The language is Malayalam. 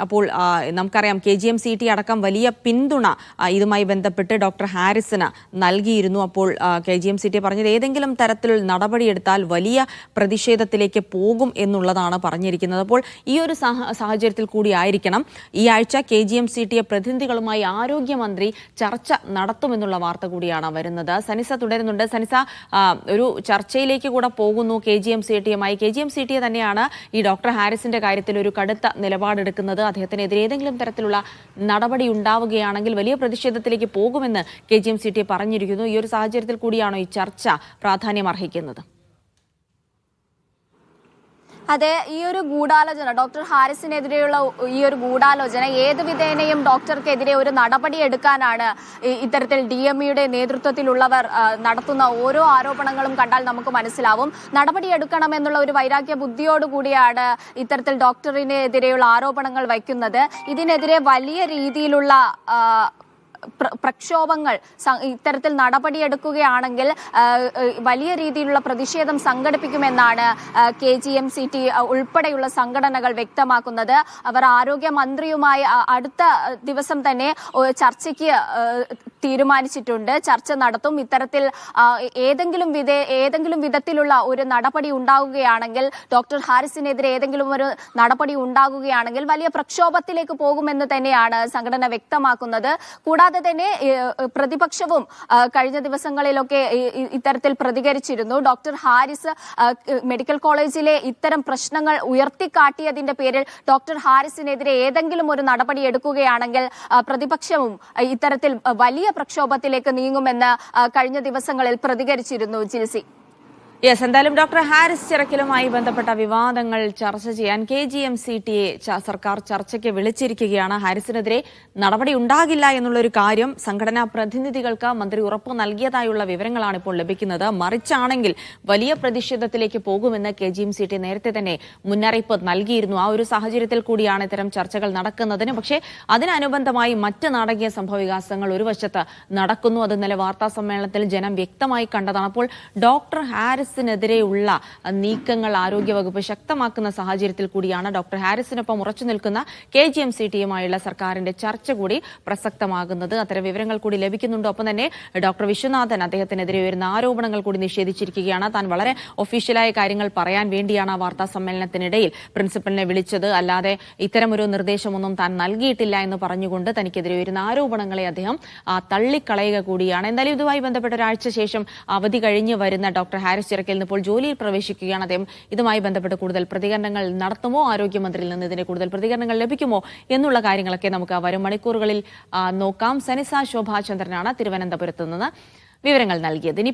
അപ്പോൾ നമുക്കറിയാം K G M C T അടക്കം വലിയ പിന്തുണ ഇതുമായി ബന്ധപ്പെട്ട് ഡോക്ടർ ഹാരിസിന് നൽകിയിരുന്നു. അപ്പോൾ K G M C T പറഞ്ഞത് ഏതെങ്കിലും തരത്തിൽ നടപടിയെടുത്താൽ വലിയ പ്രതിഷേധത്തിലേക്ക് പോകും എന്നുള്ളതാണ് പറഞ്ഞിരിക്കുന്നത്. അപ്പോൾ ഈ ഒരു സാഹ- സാഹചര്യത്തിൽ കൂടി ആയിരിക്കണം. ഈ ആഴ്ച കെ ജി എം സി ടിയെ പ്രതിനിധികളുമായി ആരോഗ്യമന്ത്രി ചർച്ച നടത്തുമെന്നുള്ള വാർത്ത കൂടിയാണ് വരുന്നത്. സനിസ തുടരുന്നുണ്ട്. സനിസ ഒരു ചർച്ചയിലേക്ക് കൂടെ പോകുന്നു K G M C ടിയുമായി. K G M C T തന്നെയാണ് ഈ ഡോക്ടർ ഹാരിസിന്റെ കാര്യത്തിൽ ഒരു കടുത്ത നിലപാടെടുക്കുന്നത്. അദ്ദേഹത്തിനെതിരെ ഏതെങ്കിലും തരത്തിലുള്ള നടപടി ഉണ്ടാവുകയാണെങ്കിൽ വലിയ പ്രതിഷേധത്തിലേക്ക് പോകുമെന്ന് K G M C T പറഞ്ഞിരിക്കുന്നു. ഈ ഒരു സാഹചര്യത്തിൽ കൂടിയാണോ ഈ ചർച്ച പ്രാധാന്യം അർഹിക്കുന്നത് അതെ ഈ ഒരു ഗൂഢാലോചന ഡോക്ടർ ഹാരിസിനെതിരെയുള്ള ഈ ഒരു ഗൂഢാലോചന ഏത് വിധേനയും ഡോക്ടർക്കെതിരെ ഒരു നടപടി എടുക്കാനാണ് ഇത്തരത്തിൽ ഡി എം ഇയുടെ നേതൃത്വത്തിലുള്ളവർ നടത്തുന്ന ഓരോ ആരോപണങ്ങളും കണ്ടാൽ നമുക്ക് മനസ്സിലാവും. നടപടി എടുക്കണമെന്നുള്ള ഒരു വൈരാഗ്യ ബുദ്ധിയോടുകൂടിയാണ് ഇത്തരത്തിൽ ഡോക്ടറിനെതിരെയുള്ള ആരോപണങ്ങൾ വയ്ക്കുന്നത്. ഇതിനെതിരെ വലിയ രീതിയിലുള്ള പ്രക്ഷോഭങ്ങൾ ഇത്തരത്തിൽ നടപടിയെടുക്കുകയാണെങ്കിൽ വലിയ രീതിയിലുള്ള പ്രതിഷേധം സംഘടിപ്പിക്കുമെന്നാണ് K G M C T ഉൾപ്പെടെയുള്ള സംഘടനകൾ വ്യക്തമാക്കുന്നത്. അവർ ആരോഗ്യമന്ത്രിയുമായി അടുത്ത ദിവസം തന്നെ ചർച്ചയ്ക്ക് തീരുമാനിച്ചിട്ടുണ്ട്. ചർച്ച നടത്തും. ഇത്തരത്തിൽ ഏതെങ്കിലും വിധ ഏതെങ്കിലും വിധത്തിലുള്ള ഒരു നടപടി ഉണ്ടാകുകയാണെങ്കിൽ ഡോക്ടർ ഹാരിസിനെതിരെ ഏതെങ്കിലും ഒരു നടപടി ഉണ്ടാകുകയാണെങ്കിൽ വലിയ പ്രക്ഷോഭത്തിലേക്ക് പോകുമെന്ന് തന്നെയാണ് സംഘടന വ്യക്തമാക്കുന്നത്. കൂടാതെ തന്നെ പ്രതിപക്ഷവും കഴിഞ്ഞ ദിവസങ്ങളിലൊക്കെ ഇത്തരത്തിൽ പ്രതികരിച്ചിരുന്നു. ഡോക്ടർ ഹാരിസ് മെഡിക്കൽ കോളേജിലെ ഇത്തരം പ്രശ്നങ്ങൾ ഉയർത്തിക്കാട്ടിയതിന്റെ പേരിൽ ഡോക്ടർ ഹാരിസിനെതിരെ ഏതെങ്കിലും ഒരു നടപടി എടുക്കുകയാണെങ്കിൽ പ്രതിപക്ഷവും ഇത്തരത്തിൽ വലിയ പ്രക്ഷോഭത്തിലേക്ക് നീങ്ങുമെന്ന് കഴിഞ്ഞ ദിവസങ്ങളിൽ പ്രതികരിച്ചിരുന്നു ജിൽസി. യെസ് എന്തായാലും ഡോക്ടർ ഹാരിസ് ചിറക്കലുമായി ബന്ധപ്പെട്ട വിവാദങ്ങൾ ചർച്ച ചെയ്യാൻ K G M C T A സർക്കാർ ചർച്ചയ്ക്ക് വിളിച്ചിരിക്കുകയാണ്. ഹാരിസിനെതിരെ നടപടി ഉണ്ടാകില്ല എന്നുള്ളൊരു കാര്യം സംഘടനാ പ്രതിനിധികൾക്ക് മന്ത്രി ഉറപ്പ് നൽകിയതായുള്ള വിവരങ്ങളാണ് ഇപ്പോൾ ലഭിക്കുന്നത്. മറിച്ചാണെങ്കിൽ വലിയ പ്രതിഷേധത്തിലേക്ക് പോകുമെന്ന് K G M C T നേരത്തെ തന്നെ മുന്നറിയിപ്പ് നൽകിയിരുന്നു. ആ ഒരു സാഹചര്യത്തിൽ കൂടിയാണ് ഇത്തരം ചർച്ചകൾ നടക്കുന്നതിന്. പക്ഷേ അതിനനുബന്ധമായി മറ്റ് നാടകീയ സംഭവവികാസങ്ങൾ ഒരു വശത്ത് നടക്കുന്നു. അത് ഇന്നലെ വാർത്താ സമ്മേളനത്തിൽ ജനം വ്യക്തമായി കണ്ടതാണ്. അപ്പോൾ ഡോക്ടർ ഹാരിസിനെതിരെയുള്ള നീക്കങ്ങൾ ആരോഗ്യവകുപ്പ് ശക്തമാക്കുന്ന സാഹചര്യത്തിൽ കൂടിയാണ് ഡോക്ടർ ഹാരിസിനൊപ്പം ഉറച്ചു നിൽക്കുന്ന കെ ജി എം സി ടിയുമായുള്ള സർക്കാരിന്റെ ചർച്ച കൂടി പ്രസക്തമാകുന്നത്. അത്തരം വിവരങ്ങൾ കൂടി ലഭിക്കുന്നുണ്ട്. ഒപ്പം തന്നെ ഡോക്ടർ വിശ്വനാഥൻ അദ്ദേഹത്തിനെതിരെ ഉയരുന്ന ആരോപണങ്ങൾ കൂടി നിഷേധിച്ചിരിക്കുകയാണ്. താൻ വളരെ ഒഫീഷ്യലായ കാര്യങ്ങൾ പറയാൻ വേണ്ടിയാണ് ആ വാർത്താ സമ്മേളനത്തിനിടയിൽ പ്രിൻസിപ്പലിനെ വിളിച്ചത്. അല്ലാതെ ഇത്തരമൊരു നിർദ്ദേശമൊന്നും താൻ നൽകിയിട്ടില്ല എന്ന് പറഞ്ഞുകൊണ്ട് തനിക്കെതിരെ ഉയരുന്ന ആരോപണങ്ങളെ അദ്ദേഹം തള്ളിക്കളയുക കൂടിയാണ്. എന്തായാലും ഇതുമായി ബന്ധപ്പെട്ട ഒരാഴ്ച ശേഷം അവധി കഴിഞ്ഞ് വരുന്ന ഡോക്ടർ ഹാരിസ് ചിറക്കൽ ഇപ്പോൾ ജോലിയിൽ പ്രവേശിക്കുകയാണ് അദ്ദേഹം. ഇതുമായി ബന്ധപ്പെട്ട് കൂടുതൽ പ്രതികരണങ്ങൾ നടത്തുമോ? ആരോഗ്യമന്ത്രിയിൽ നിന്ന് ഇതിന് കൂടുതൽ പ്രതികരണങ്ങൾ ലഭിക്കുമോ? എന്നുള്ള കാര്യങ്ങളൊക്കെ നമുക്ക് വരും മണിക്കൂറുകളിൽ നോക്കാം. സനിസ ശോഭാചന്ദ്രനാണ് തിരുവനന്തപുരത്ത് നിന്ന് വിവരങ്ങൾ നൽകിയത്. ഇനി